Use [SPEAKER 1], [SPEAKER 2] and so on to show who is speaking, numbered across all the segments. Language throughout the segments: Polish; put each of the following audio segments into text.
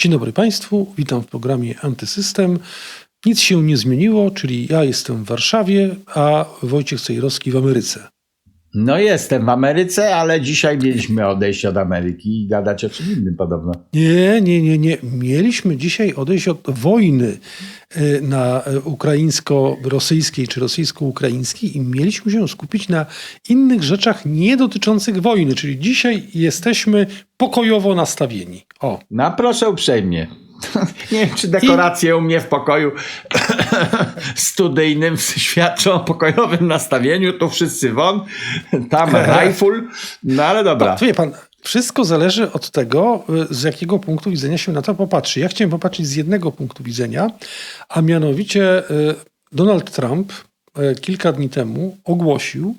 [SPEAKER 1] Dzień dobry Państwu, witam w programie Antysystem. Nic się nie zmieniło, czyli ja jestem w Warszawie, a Wojciech Cejrowski w Ameryce.
[SPEAKER 2] No jestem w Ameryce, ale dzisiaj mieliśmy odejść od Ameryki i gadać o czym innym podobno.
[SPEAKER 1] Nie, nie, nie, nie. Mieliśmy dzisiaj odejść od wojny e, na e, ukraińsko-rosyjskiej czy rosyjsko-ukraińskiej i mieliśmy się skupić na innych rzeczach nie dotyczących wojny, czyli dzisiaj jesteśmy pokojowo nastawieni. O.
[SPEAKER 2] No proszę uprzejmie. Nie wiem, czy dekoracje u mnie w pokoju studyjnym świadczą o pokojowym nastawieniu. Tu wszyscy won, tam rajful. No ale dobra.
[SPEAKER 1] Wie pan, wszystko zależy od tego, y, z jakiego punktu widzenia się na to popatrzy. Ja chciałem popatrzeć z jednego punktu widzenia, a mianowicie y, Donald Trump kilka dni temu ogłosił,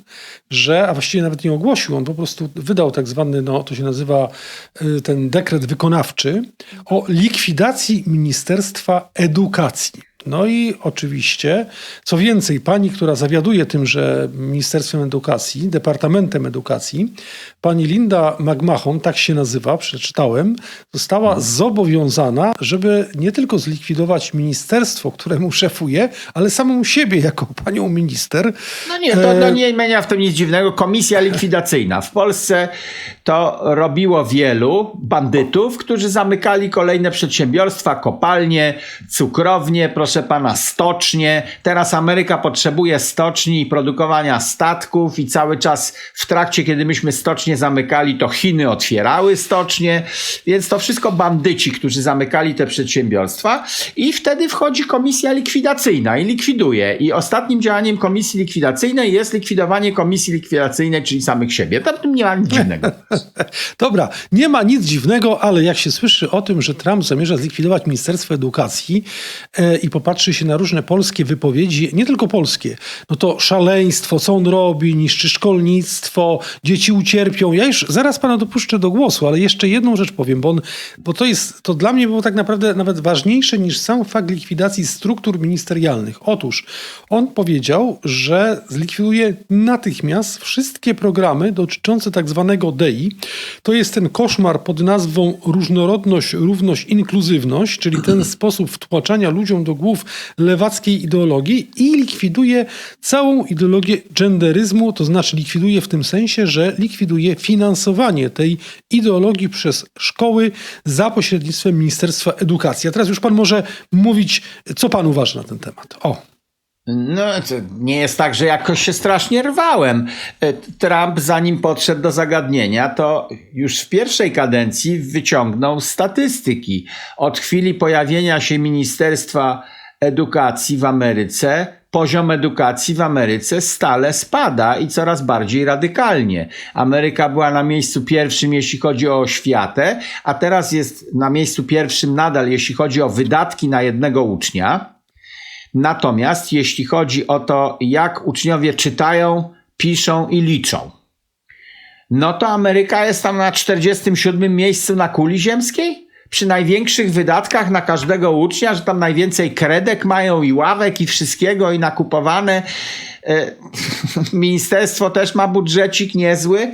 [SPEAKER 1] że, a właściwie nawet nie ogłosił, on po prostu wydał tak zwany, no to się nazywa ten dekret wykonawczy o likwidacji Ministerstwa Edukacji. No i oczywiście, co więcej, pani, która zawiaduje tymże Ministerstwem Edukacji, Departamentem Edukacji, pani Linda McMahon, tak się nazywa, przeczytałem, została zobowiązana, żeby nie tylko zlikwidować ministerstwo, któremu szefuje, ale samą siebie jako panią minister.
[SPEAKER 2] No nie, to, to nie zmienia w tym nic dziwnego. Komisja likwidacyjna. W Polsce to robiło wielu bandytów, którzy zamykali kolejne przedsiębiorstwa, kopalnie, cukrownie, proszę pana, stocznie. Teraz Ameryka potrzebuje stoczni i produkowania statków i cały czas w trakcie, kiedy myśmy stocznie zamykali, to Chiny otwierały stocznie, więc to wszystko bandyci, którzy zamykali te przedsiębiorstwa i wtedy wchodzi komisja likwidacyjna i likwiduje. I ostatnim działaniem komisji likwidacyjnej jest likwidowanie komisji likwidacyjnej, czyli samych siebie. Tam nie ma nic dziwnego.
[SPEAKER 1] Dobra, nie ma nic dziwnego, ale jak się słyszy o tym, że Trump zamierza zlikwidować Ministerstwo Edukacji e, i popatrzy się na różne polskie wypowiedzi, nie tylko polskie, no to szaleństwo, co on robi, niszczy szkolnictwo, dzieci ucierpią. Ja już zaraz pana dopuszczę do głosu, ale jeszcze jedną rzecz powiem, bo, on, bo to jest, to dla mnie było tak naprawdę nawet ważniejsze niż sam fakt likwidacji struktur ministerialnych. Otóż on powiedział, że zlikwiduje natychmiast wszystkie programy dotyczące tak zwanego DEI, to jest ten koszmar pod nazwą różnorodność, równość, inkluzywność, czyli ten sposób wtłaczania ludziom do głów lewackiej ideologii i likwiduje całą ideologię genderyzmu, to znaczy likwiduje w tym sensie, że likwiduje finansowanie tej ideologii przez szkoły za pośrednictwem Ministerstwa Edukacji. A teraz już pan może mówić, co pan uważa na ten temat. O.
[SPEAKER 2] No, to nie jest tak, że jakoś się strasznie rwałem. E, Trump, zanim podszedł do zagadnienia, to już w pierwszej kadencji wyciągnął statystyki. Od chwili pojawienia się Ministerstwa Edukacji w Ameryce, poziom edukacji w Ameryce stale spada i coraz bardziej radykalnie. Ameryka była na miejscu pierwszym, jeśli chodzi o oświatę, a teraz jest na miejscu pierwszym nadal, jeśli chodzi o wydatki na jednego ucznia. Natomiast jeśli chodzi o to, jak uczniowie czytają, piszą i liczą, no to Ameryka jest tam na 47 miejscu na kuli ziemskiej. Przy największych wydatkach na każdego ucznia, że tam najwięcej kredek mają i ławek i wszystkiego i nakupowane. E, ministerstwo też ma budżecik niezły,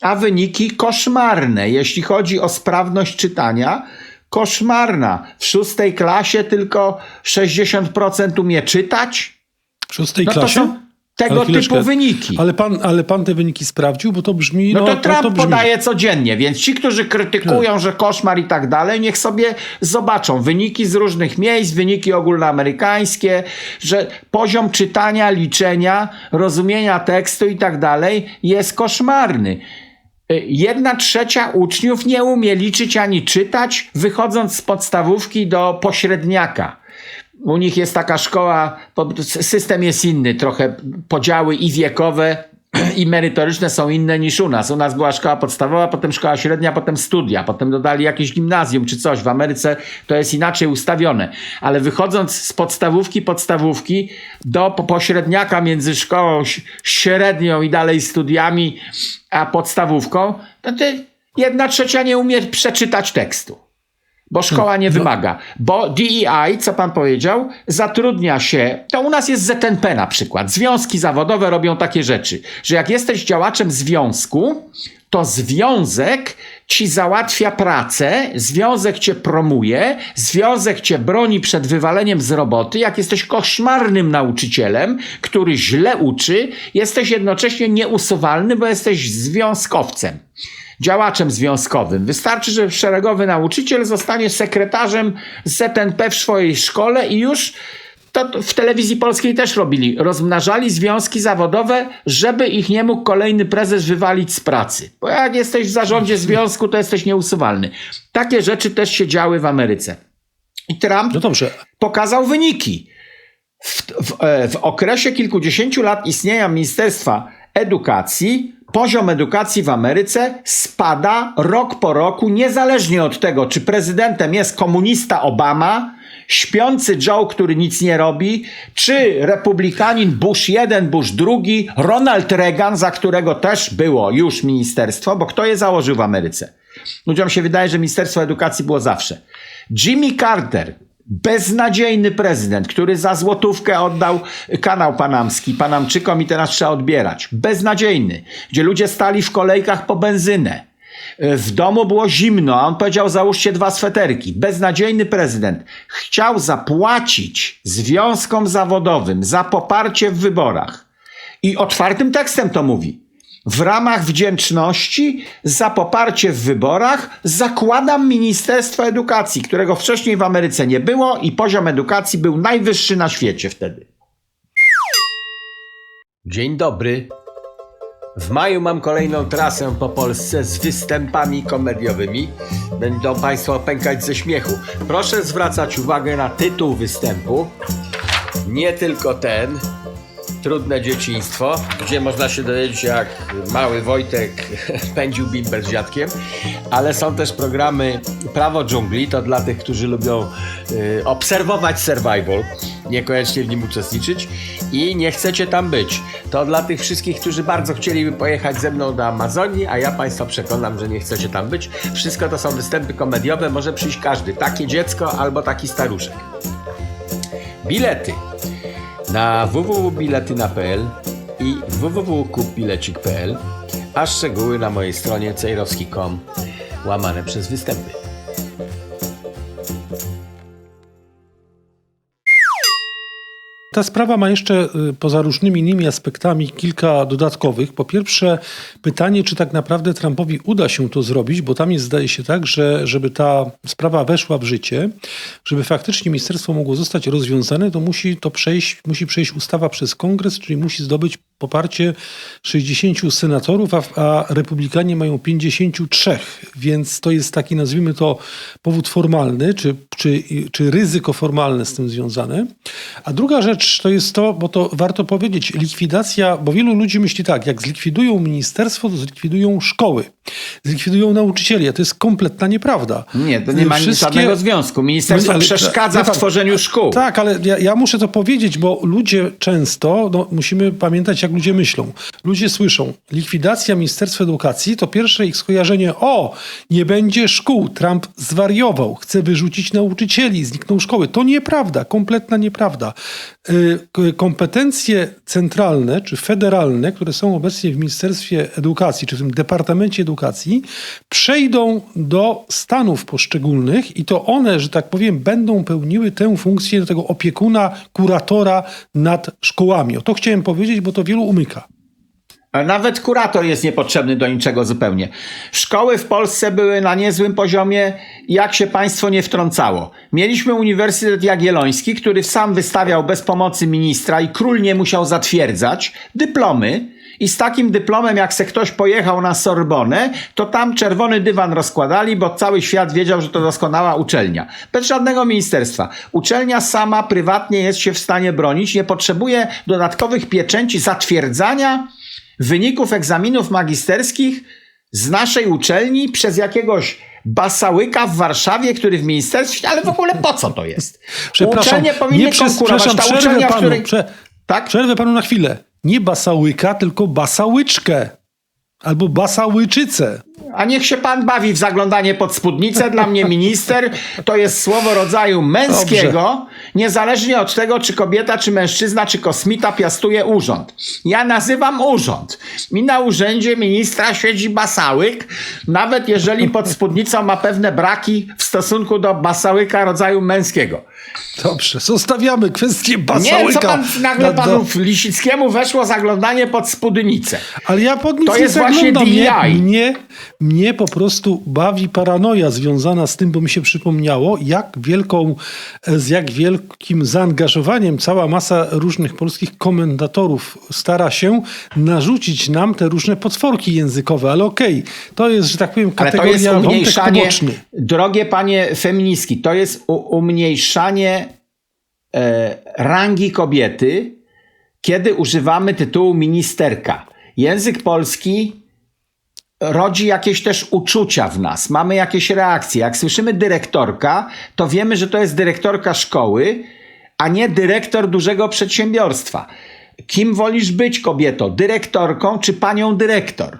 [SPEAKER 2] a wyniki koszmarne. Jeśli chodzi o sprawność czytania, koszmarna. W szóstej klasie tylko 60% umie czytać.
[SPEAKER 1] W szóstej
[SPEAKER 2] No
[SPEAKER 1] klasie?
[SPEAKER 2] Tego typu wyniki.
[SPEAKER 1] Ale pan, ale pan te wyniki sprawdził, bo to brzmi.
[SPEAKER 2] No to Trump
[SPEAKER 1] to brzmi.
[SPEAKER 2] podaje codziennie, więc ci, którzy krytykują, że koszmar i tak dalej, niech sobie zobaczą wyniki z różnych miejsc, wyniki ogólnoamerykańskie, że poziom czytania, liczenia, rozumienia tekstu i tak dalej jest koszmarny. Y, Jedna trzecia uczniów nie umie liczyć ani czytać, wychodząc z podstawówki do pośredniaka. U nich jest taka szkoła, system jest inny, trochę podziały i wiekowe, i merytoryczne są inne niż u nas. U nas była szkoła podstawowa, potem szkoła średnia, potem studia, potem dodali jakieś gimnazjum czy coś. W Ameryce to jest inaczej ustawione. Ale wychodząc z podstawówki, podstawówki do po- pośredniaka między szkołą średnią i dalej studiami, a podstawówką, to ty jedna trzecia nie umie przeczytać tekstu bo szkoła nie wymaga. Bo DEI, co pan powiedział, zatrudnia się, to u nas jest ZNP na przykład. Związki zawodowe robią takie rzeczy, że jak jesteś działaczem związku, to związek ci załatwia pracę, związek cię promuje, związek cię broni przed wywaleniem z roboty. Jak jesteś koszmarnym nauczycielem, który źle uczy, jesteś jednocześnie nieusuwalny, bo jesteś związkowcem działaczem związkowym. Wystarczy, że szeregowy nauczyciel zostanie sekretarzem ZNP w swojej szkole i już to w telewizji polskiej też robili. Rozmnażali związki zawodowe, żeby ich nie mógł kolejny prezes wywalić z pracy. Bo jak jesteś w zarządzie związku, to jesteś nieusuwalny. Takie rzeczy też się działy w Ameryce. I Trump
[SPEAKER 1] No
[SPEAKER 2] pokazał wyniki. W, w, e, w okresie kilkudziesięciu lat istnienia Ministerstwa Edukacji poziom edukacji w Ameryce spada rok po roku, niezależnie od tego, czy prezydentem jest komunista Obama, śpiący Joe, który nic nie robi, czy republikanin Bush I, Bush II, Ronald Reagan, za którego też było już ministerstwo, bo kto je założył w Ameryce? Ludziom się wydaje, że Ministerstwo Edukacji było zawsze. Jimmy Carter, beznadziejny prezydent, który za złotówkę oddał kanał panamski Panamczykom i teraz trzeba odbierać. Beznadziejny, gdzie ludzie stali w kolejkach po benzynę. W domu było zimno, a on powiedział: Załóżcie dwa sweterki. Beznadziejny prezydent chciał zapłacić związkom zawodowym za poparcie w wyborach. I otwartym tekstem to mówi. W ramach wdzięczności za poparcie w wyborach zakładam Ministerstwo Edukacji, którego wcześniej w Ameryce nie było i poziom edukacji był najwyższy na świecie wtedy. Dzień dobry. W maju mam kolejną trasę po Polsce z występami komediowymi. Będą Państwo pękać ze śmiechu. Proszę zwracać uwagę na tytuł występu. Nie tylko ten, Trudne dzieciństwo, gdzie można się dowiedzieć, jak mały Wojtek pędził bimber z dziadkiem, ale są też programy Prawo dżungli, to dla tych, którzy lubią y, obserwować survival, niekoniecznie w nim uczestniczyć i nie chcecie tam być. To dla tych wszystkich, którzy bardzo chcieliby pojechać ze mną do Amazonii, a ja Państwa przekonam, że nie chcecie tam być. Wszystko to są występy komediowe, może przyjść każdy, takie dziecko albo taki staruszek. Bilety na www.biletyna.pl i www.kupbilecik.pl, a szczegóły na mojej stronie cejrowski.com łamane przez występy.
[SPEAKER 1] Ta sprawa ma jeszcze y, poza różnymi innymi aspektami kilka dodatkowych. Po pierwsze, pytanie, czy tak naprawdę Trumpowi uda się to zrobić, bo tam jest, zdaje się tak, że żeby ta sprawa weszła w życie, żeby faktycznie ministerstwo mogło zostać rozwiązane, to musi to przejść, musi przejść ustawa przez kongres, czyli musi zdobyć poparcie 60 senatorów, a, a republikanie mają 53, więc to jest taki, nazwijmy to, powód formalny, czy, czy, czy ryzyko formalne z tym związane. A druga rzecz to jest to, bo to warto powiedzieć, likwidacja, bo wielu ludzi myśli tak, jak zlikwidują ministerstwo, to zlikwidują szkoły, zlikwidują nauczycieli, a to jest kompletna nieprawda.
[SPEAKER 2] Nie, to nie ma
[SPEAKER 1] Wszystkie-
[SPEAKER 2] żadnego związku. Ministerstwo
[SPEAKER 1] No, ale-
[SPEAKER 2] przeszkadza w tworzeniu szkół.
[SPEAKER 1] Tak, ale ja, ja muszę to powiedzieć, bo ludzie często, no, musimy pamiętać, jak ludzie myślą. Ludzie słyszą, likwidacja Ministerstwa Edukacji to pierwsze ich skojarzenie, o, nie będzie szkół, Trump zwariował, chce wyrzucić nauczycieli, znikną szkoły. To nieprawda, kompletna nieprawda. Y, Kompetencje centralne czy federalne, które są obecnie w Ministerstwie Edukacji, czy w tym Departamencie Edukacji, przejdą do stanów poszczególnych i to one, że tak powiem, będą pełniły tę funkcję tego opiekuna, kuratora nad szkołami. O to chciałem powiedzieć, bo to wielu umyka.
[SPEAKER 2] Nawet kurator jest niepotrzebny do niczego zupełnie. Szkoły w Polsce były na niezłym poziomie, jak się państwo nie wtrącało. Mieliśmy Uniwersytet Jagielloński, który sam wystawiał bez pomocy ministra i król nie musiał zatwierdzać dyplomy. I z takim dyplomem, jak se ktoś pojechał na Sorbonę, to tam czerwony dywan rozkładali, bo cały świat wiedział, że to doskonała uczelnia. Bez żadnego ministerstwa. Uczelnia sama prywatnie jest się w stanie bronić, nie potrzebuje dodatkowych pieczęci zatwierdzania wyników egzaminów magisterskich z naszej uczelni przez jakiegoś basałyka w Warszawie, który w ministerstwie, ale w ogóle po co to jest? Uczelnie powinny
[SPEAKER 1] przez-
[SPEAKER 2] konkurować. Ta uczelnia, w której...
[SPEAKER 1] panu, prze,
[SPEAKER 2] Tak?
[SPEAKER 1] przerwę panu na chwilę. Nie basałyka, tylko basałyczkę. Albo basałyczyczę.
[SPEAKER 2] A niech się pan bawi w zaglądanie pod spódnicę. Dla mnie minister to jest słowo rodzaju męskiego, niezależnie od tego, czy kobieta, czy mężczyzna, czy kosmita piastuje urząd. Ja nazywam urząd. I na urzędzie ministra siedzi basałyk, nawet jeżeli pod spódnicą ma pewne braki w stosunku do basałyka rodzaju męskiego.
[SPEAKER 1] Dobrze, zostawiamy kwestię
[SPEAKER 2] Nie
[SPEAKER 1] basałyka.
[SPEAKER 2] wiem, co pan nagle
[SPEAKER 1] na-
[SPEAKER 2] panu Lisickiemu weszło zaglądanie pod spódnicę.
[SPEAKER 1] Ale ja pod nic
[SPEAKER 2] To
[SPEAKER 1] nie
[SPEAKER 2] jest właśnie
[SPEAKER 1] zaglądam. Mnie. Mnie, po prostu bawi paranoja związana z tym, bo mi się przypomniało, jak wielką, z jak wielkim zaangażowaniem cała masa różnych polskich komentatorów stara się narzucić nam te różne potworki językowe. Ale okej, to jest, że tak powiem,
[SPEAKER 2] Ale to
[SPEAKER 1] kategoria
[SPEAKER 2] jest umniejszanie, drogie panie feministki, to jest umniejszanie e, rangi kobiety, kiedy używamy tytułu ministerka. Język polski rodzi jakieś też uczucia w nas, mamy jakieś reakcje. Jak słyszymy dyrektorka, to wiemy, że to jest dyrektorka szkoły, a nie dyrektor dużego przedsiębiorstwa. Kim wolisz być, kobieto? Dyrektorką czy panią dyrektor?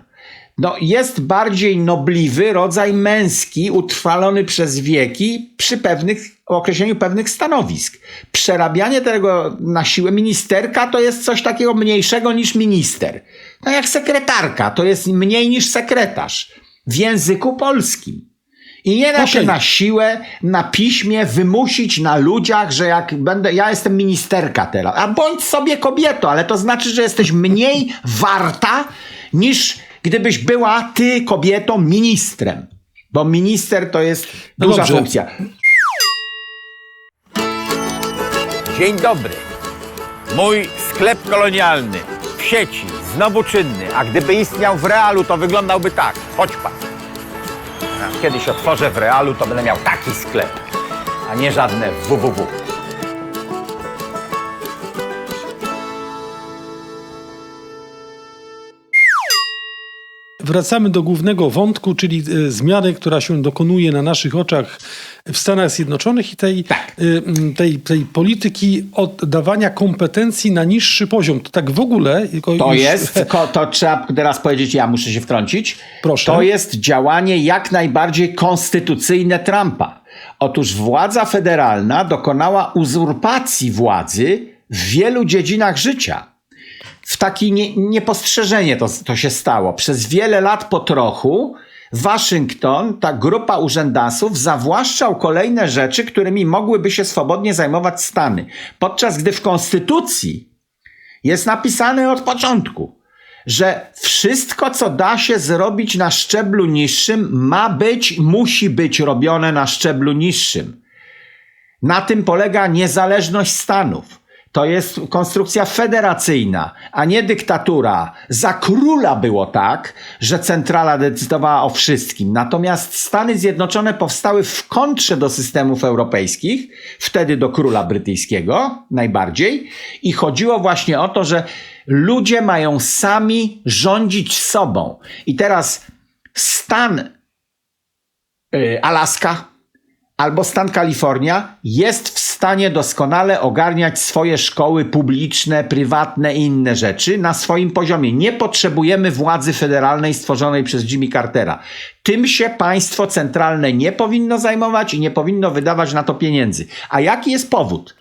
[SPEAKER 2] No, jest bardziej nobliwy rodzaj męski, utrwalony przez wieki przy pewnych, określeniu pewnych stanowisk. Przerabianie tego na siłę ministerka to jest coś takiego mniejszego niż minister. No jak sekretarka, to jest mniej niż sekretarz w języku polskim. I nie da się
[SPEAKER 1] Okej.
[SPEAKER 2] na siłę, na piśmie wymusić na ludziach, że jak będę, ja jestem ministerka teraz. A bądź sobie kobieto, ale to znaczy, że jesteś mniej warta niż gdybyś była ty kobietą ministrem. Bo minister to jest
[SPEAKER 1] No
[SPEAKER 2] duża
[SPEAKER 1] dobrze.
[SPEAKER 2] funkcja.
[SPEAKER 3] Dzień dobry. Mój sklep kolonialny w sieci, znowu czynny, a gdyby istniał w realu, to wyglądał tak. Chodź pan. A Kiedyś otworzę w realu, to będę miał taki sklep, a nie żadne www.
[SPEAKER 1] Wracamy do głównego wątku, czyli e, zmiany, która się dokonuje na naszych oczach w Stanach Zjednoczonych i tej,
[SPEAKER 2] Tak.
[SPEAKER 1] e, tej, tej polityki oddawania kompetencji na niższy poziom. To tak w ogóle.
[SPEAKER 2] To
[SPEAKER 1] już-
[SPEAKER 2] jest, to trzeba teraz powiedzieć, ja muszę się wtrącić.
[SPEAKER 1] Proszę.
[SPEAKER 2] To jest działanie jak najbardziej konstytucyjne Trumpa. Otóż władza federalna dokonała uzurpacji władzy w wielu dziedzinach życia. W takie nie, niepostrzeżenie to, to się stało. Przez wiele lat po trochu Waszyngton, ta grupa urzędasów, zawłaszczał kolejne rzeczy, którymi mogłyby się swobodnie zajmować Stany. Podczas gdy w konstytucji jest napisane od początku, że wszystko, co da się zrobić na szczeblu niższym, ma być, musi być robione na szczeblu niższym. Na tym polega niezależność Stanów. To jest konstrukcja federacyjna, a nie dyktatura. Za króla było tak, że centrala decydowała o wszystkim. Natomiast Stany Zjednoczone powstały w kontrze do systemów europejskich, wtedy do króla brytyjskiego najbardziej. I chodziło właśnie o to, że ludzie mają sami rządzić sobą. I teraz stan y, Alaska albo stan Kalifornia jest w stanie doskonale ogarniać swoje szkoły publiczne, prywatne i inne rzeczy na swoim poziomie. Nie potrzebujemy władzy federalnej stworzonej przez Jimmy Cartera. Tym się państwo centralne nie powinno zajmować i nie powinno wydawać na to pieniędzy. A jaki jest powód?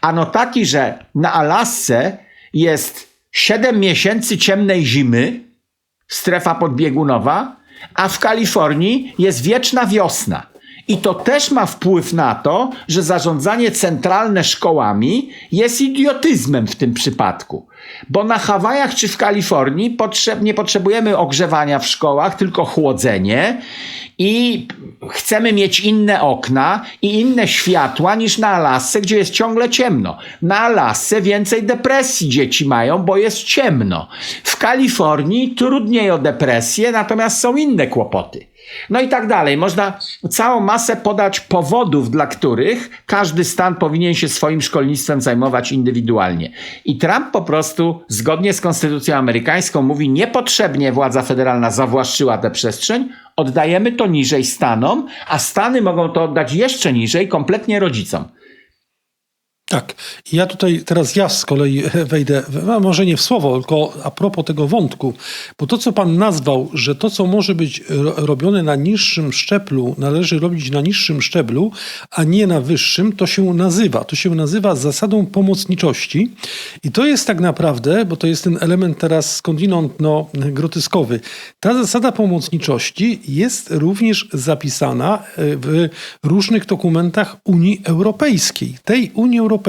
[SPEAKER 2] Ano taki, że na Alasce jest 7 miesięcy ciemnej zimy, strefa podbiegunowa, a w Kalifornii jest wieczna wiosna. I to też ma wpływ na to, że zarządzanie centralne szkołami jest idiotyzmem w tym przypadku. Bo na Hawajach czy w Kalifornii nie potrzebujemy ogrzewania w szkołach, tylko chłodzenie i chcemy mieć inne okna i inne światła niż na Alasce, gdzie jest ciągle ciemno. Na Alasce więcej depresji dzieci mają, bo jest ciemno. W Kalifornii trudniej o depresję, natomiast są inne kłopoty. No i tak dalej. Można całą masę podać powodów, dla których każdy stan powinien się swoim szkolnictwem zajmować indywidualnie. I Trump po prostu, zgodnie z konstytucją amerykańską, mówi: niepotrzebnie władza federalna zawłaszczyła tę przestrzeń, oddajemy to niżej stanom, a stany mogą to oddać jeszcze niżej, kompletnie rodzicom.
[SPEAKER 1] Tak. Ja tutaj teraz ja z kolei wejdę, no może nie w słowo, tylko a propos tego wątku, bo to, co pan nazwał, że to, co może być ro- robione na niższym szczeblu, należy robić na niższym szczeblu, a nie na wyższym, to się nazywa. To się nazywa zasadą pomocniczości. I to jest tak naprawdę, bo to jest ten element teraz skądinąd no, groteskowy. Ta zasada pomocniczości jest również zapisana e, w różnych dokumentach Unii Europejskiej. Tej Unii Europejskiej,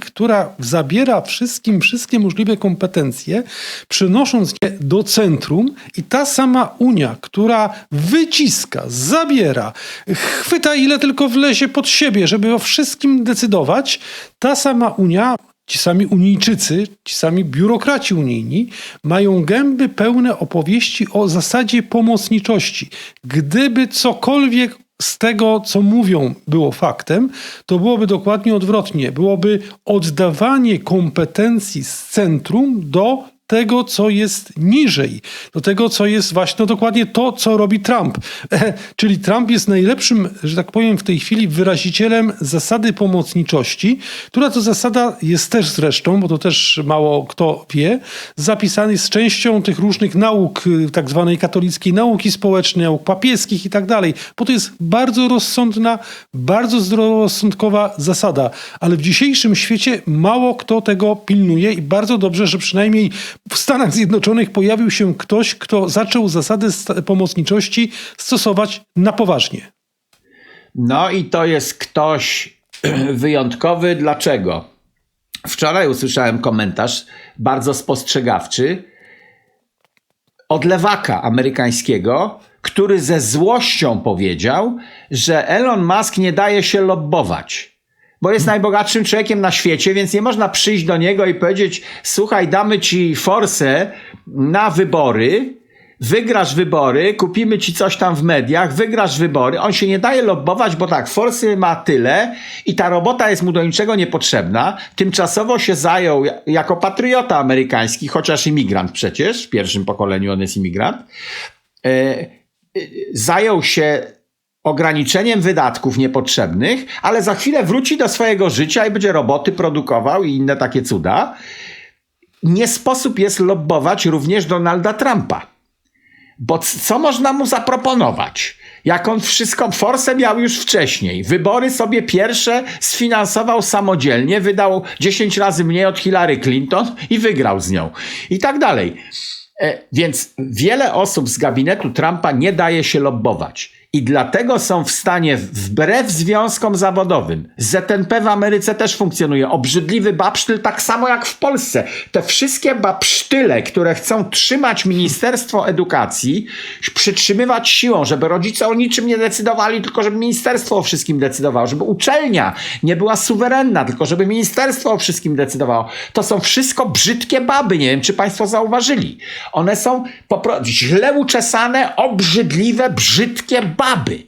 [SPEAKER 1] która zabiera wszystkim wszystkie możliwe kompetencje, przenosząc je do centrum i ta sama Unia, która wyciska, zabiera, chwyta ile tylko wlezie pod siebie, żeby o wszystkim decydować, ta sama Unia Ci sami Unijczycy, ci sami biurokraci unijni mają gęby pełne opowieści o zasadzie pomocniczości. Gdyby cokolwiek z tego, co mówią, było faktem, to byłoby dokładnie odwrotnie. Byłoby oddawanie kompetencji z centrum do tego, co jest niżej, do tego, co jest właśnie no dokładnie to, co robi Trump. Czyli Trump jest najlepszym, że tak powiem, w tej chwili wyrazicielem zasady pomocniczości, która to zasada jest też zresztą, bo to też mało kto wie, zapisany z częścią tych różnych nauk, y, tak zwanej katolickiej nauki społecznej, nauk papieskich i tak dalej, bo to jest bardzo rozsądna, bardzo zdroworozsądkowa zasada, ale w dzisiejszym świecie mało kto tego pilnuje i bardzo dobrze, że przynajmniej w Stanach Zjednoczonych pojawił się ktoś, kto zaczął zasady pomocniczości stosować na poważnie.
[SPEAKER 2] No i to jest ktoś wyjątkowy. Dlaczego? Wczoraj usłyszałem komentarz bardzo spostrzegawczy od lewaka amerykańskiego, który ze złością powiedział, że Elon Musk nie daje się lobbować. Bo jest najbogatszym człowiekiem na świecie, więc nie można przyjść do niego i powiedzieć: Słuchaj, damy ci forsę na wybory, wygrasz wybory, kupimy ci coś tam w mediach, wygrasz wybory. On się nie daje lobbować, bo tak, forsy ma tyle i ta robota jest mu do niczego niepotrzebna. Tymczasowo się zajął ja- jako patriota amerykański, chociaż imigrant przecież, w pierwszym pokoleniu on jest imigrant. E, e, zajął się ograniczeniem wydatków niepotrzebnych, ale za chwilę wróci do swojego życia i będzie roboty produkował i inne takie cuda. Nie sposób jest lobbować również Donalda Trumpa. Bo co można mu zaproponować? Jak on wszystko, forsę miał już wcześniej. Wybory sobie pierwsze sfinansował samodzielnie, wydał 10 razy mniej od Hillary Clinton i wygrał z nią. I tak dalej. E, Więc wiele osób z gabinetu Trumpa nie daje się lobbować. I dlatego są w stanie, wbrew związkom zawodowym, ZNP w Ameryce też funkcjonuje, obrzydliwy babsztyl tak samo jak w Polsce. Te wszystkie babsztyle, które chcą trzymać Ministerstwo Edukacji, przytrzymywać siłą, żeby rodzice o niczym nie decydowali, tylko żeby ministerstwo o wszystkim decydowało, żeby uczelnia nie była suwerenna, tylko żeby ministerstwo o wszystkim decydowało. To są wszystko brzydkie baby, nie wiem czy Państwo zauważyli. One są po prostu źle uczesane, obrzydliwe, brzydkie baby.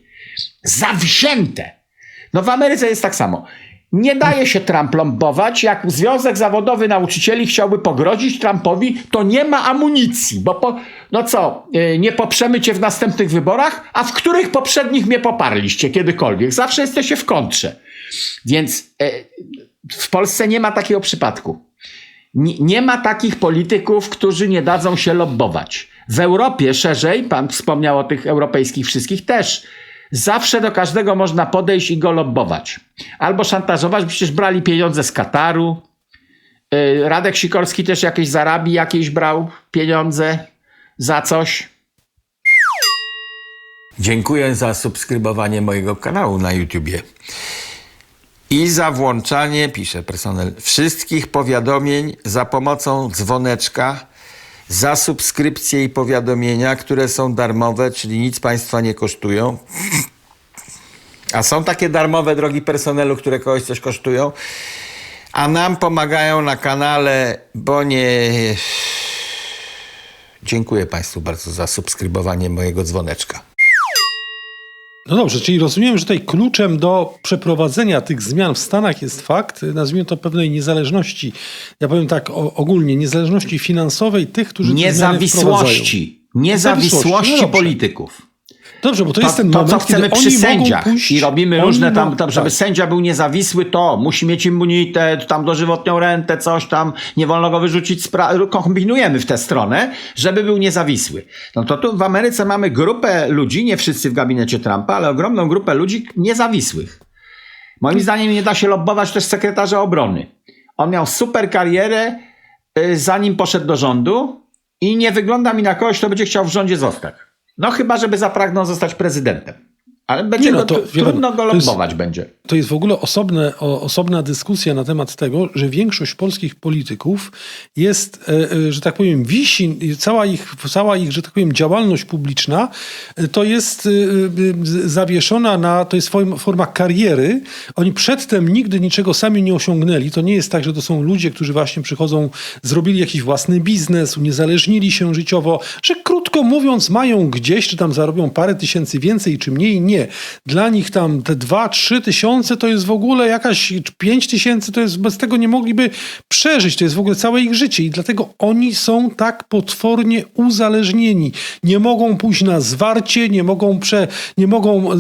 [SPEAKER 2] Zawzięte. No w Ameryce jest tak samo. Nie daje się Trump lobbować. Jak Związek Zawodowy Nauczycieli chciałby pogrozić Trumpowi, to nie ma amunicji, bo po, no co, yy, nie poprzemy cię w następnych wyborach, a w których poprzednich mnie poparliście kiedykolwiek? Zawsze jesteście w kontrze. Więc e, w Polsce nie ma takiego przypadku. Nie, ma takich polityków, którzy nie dadzą się lobbować. W Europie szerzej, pan wspomniał o tych europejskich wszystkich też, zawsze do każdego można podejść i go lobbować. Albo szantażować, przecież brali pieniądze z Kataru. Yy, Radek Sikorski też jakieś z Arabii jakieś brał pieniądze za coś.
[SPEAKER 3] Dziękuję za subskrybowanie mojego kanału na YouTubie. I za włączanie, pisze personel, wszystkich powiadomień za pomocą dzwoneczka, za subskrypcje i powiadomienia, które są darmowe, czyli nic Państwa nie kosztują. A są takie darmowe, drogi personelu, które kogoś coś kosztują. A nam pomagają na kanale, bo nie. Dziękuję Państwu bardzo za subskrybowanie mojego dzwoneczka.
[SPEAKER 1] No dobrze, czyli rozumiem, że tutaj kluczem do przeprowadzenia tych zmian w Stanach jest fakt, nazwijmy to pewnej niezależności, ja powiem tak ogólnie, niezależności finansowej tych, którzy wprowadzają.
[SPEAKER 2] Niezawisłości. Niezawisłości
[SPEAKER 1] No
[SPEAKER 2] polityków.
[SPEAKER 1] Dobrze, bo to,
[SPEAKER 2] To,
[SPEAKER 1] jest ten
[SPEAKER 2] to
[SPEAKER 1] moment,
[SPEAKER 2] co chcemy przy sędziach
[SPEAKER 1] pójść,
[SPEAKER 2] i robimy różne tam, tam żeby
[SPEAKER 1] tak.
[SPEAKER 2] sędzia był niezawisły, to musi mieć immunitet, tam dożywotnią rentę, coś tam, nie wolno go wyrzucić z pra- kombinujemy w tę stronę, żeby był niezawisły. No to tu w Ameryce mamy grupę ludzi, nie wszyscy w gabinecie Trumpa, ale ogromną grupę ludzi niezawisłych. Moim zdaniem nie da się lobbować też sekretarza obrony. On miał super karierę, y, zanim poszedł do rządu i nie wygląda mi na kogoś, kto będzie chciał w rządzie zostać. No chyba, żeby zapragnął zostać prezydentem. Ale będzie
[SPEAKER 1] Nie no,
[SPEAKER 2] go,
[SPEAKER 1] to pan,
[SPEAKER 2] trudno go
[SPEAKER 1] to jest-
[SPEAKER 2] będzie.
[SPEAKER 1] To jest w ogóle osobne, o, osobna dyskusja na temat tego, że większość polskich polityków jest, e, e, że tak powiem, wisi, cała ich, cała ich, że tak powiem, działalność publiczna e, to jest zawieszona na, to jest form- forma kariery. Oni przedtem nigdy niczego sami nie osiągnęli. To nie jest tak, że to są ludzie, którzy właśnie przychodzą, zrobili jakiś własny biznes, uniezależnili się życiowo, że krótko mówiąc mają gdzieś, czy tam zarobią parę tysięcy więcej, czy mniej. Nie. Dla nich tam te dwa, trzy tysiące to jest w ogóle jakaś, czy pięć tysięcy to jest, bez tego nie mogliby przeżyć. To jest w ogóle całe ich życie i dlatego oni są tak potwornie uzależnieni. Nie mogą pójść na zwarcie, nie mogą, prze, nie mogą y,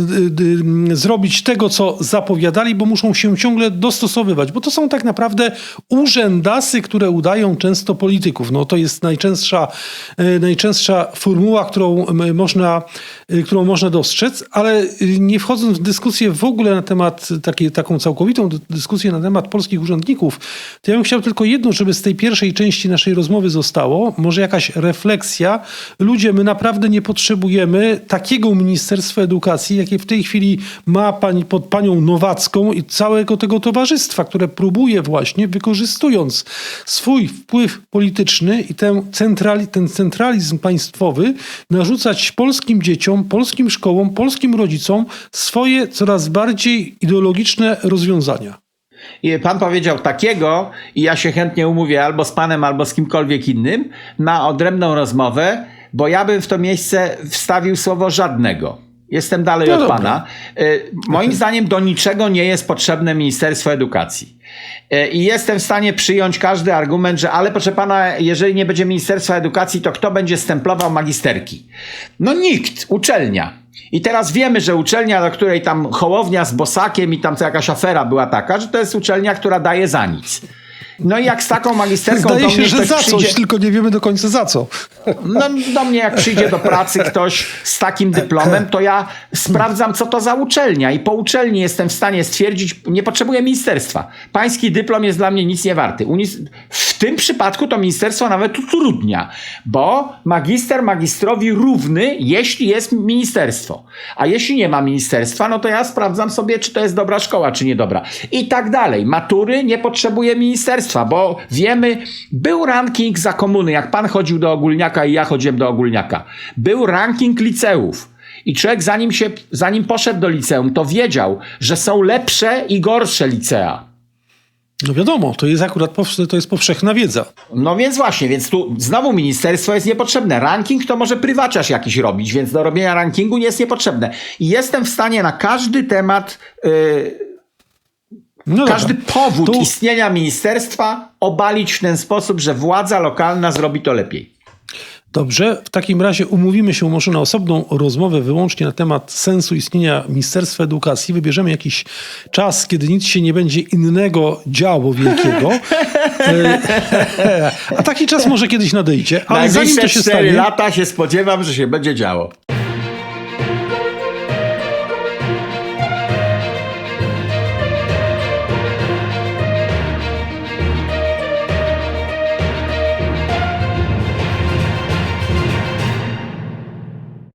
[SPEAKER 1] y, y, zrobić tego, co zapowiadali, bo muszą się ciągle dostosowywać, bo to są tak naprawdę urzędasy, które udają często polityków. No to jest najczęstsza, y, najczęstsza formuła, którą y, można, y, którą można dostrzec, ale nie wchodząc w dyskusję w ogóle na temat, takie, taką całkowitą dy- dyskusję na temat polskich urzędników, to ja bym chciał tylko jedno, żeby z tej pierwszej części naszej rozmowy zostało, może jakaś refleksja. Ludzie, my naprawdę nie potrzebujemy takiego Ministerstwa Edukacji, jakie w tej chwili ma pani pod panią Nowacką i całego tego towarzystwa, które próbuje właśnie, wykorzystując swój wpływ polityczny i ten, centrali, ten centralizm państwowy, narzucać polskim dzieciom, polskim szkołom, polskim rodzicom swoje coraz bardziej ideologiczne rozwiązania.
[SPEAKER 2] Pan powiedział takiego i ja się chętnie umówię albo z panem, albo z kimkolwiek innym na odrębną rozmowę, bo ja bym w to miejsce wstawił słowo żadnego. Jestem dalej
[SPEAKER 1] No
[SPEAKER 2] od
[SPEAKER 1] dobra.
[SPEAKER 2] pana. Y, Moim zdaniem do niczego nie jest potrzebne Ministerstwo Edukacji. Y, I jestem w stanie przyjąć każdy argument, że ale proszę pana, jeżeli nie będzie Ministerstwa Edukacji, to kto będzie stemplował magisterki? No nikt, uczelnia. I teraz wiemy, że uczelnia, do której tam Hołownia z Bosakiem i tam co jakaś afera była taka, że to jest uczelnia, która daje za nic. No i jak z taką magisterką
[SPEAKER 1] Zdaje się, że za
[SPEAKER 2] przyjdzie,
[SPEAKER 1] coś, tylko nie wiemy do końca za co.
[SPEAKER 2] no, do mnie jak przyjdzie do pracy ktoś z takim dyplomem, to ja sprawdzam, co to za uczelnia i po uczelni jestem w stanie stwierdzić, nie potrzebuję ministerstwa. Pański dyplom jest dla mnie nic nie warty. W tym przypadku to ministerstwo nawet utrudnia, bo magister magistrowi równy, jeśli jest ministerstwo. A jeśli nie ma ministerstwa, no to ja sprawdzam sobie, czy to jest dobra szkoła, czy niedobra. I tak dalej. Matury nie potrzebuje ministerstwa, bo wiemy, był ranking za komuny, jak pan chodził do ogólniaka i ja chodziłem do ogólniaka. Był ranking liceów. I człowiek zanim, się, zanim poszedł do liceum, to wiedział, że są lepsze i gorsze licea.
[SPEAKER 1] No wiadomo, to jest akurat to jest powszechna wiedza.
[SPEAKER 2] No więc właśnie, więc tu znowu ministerstwo jest niepotrzebne. Ranking to może prywaciarz jakiś robić, więc do robienia rankingu nie jest niepotrzebne. I jestem w stanie na każdy temat, yy,
[SPEAKER 1] No
[SPEAKER 2] każdy
[SPEAKER 1] dobra.
[SPEAKER 2] powód
[SPEAKER 1] Tu-
[SPEAKER 2] istnienia ministerstwa obalić w ten sposób, że władza lokalna zrobi to lepiej.
[SPEAKER 1] Dobrze, w takim razie umówimy się może na osobną rozmowę wyłącznie na temat sensu istnienia Ministerstwa Edukacji. Wybierzemy jakiś czas, kiedy nic się nie będzie innego działo wielkiego. E, A taki czas może kiedyś nadejdzie, ale zanim to się stanie...
[SPEAKER 2] lata się spodziewam, że się będzie działo.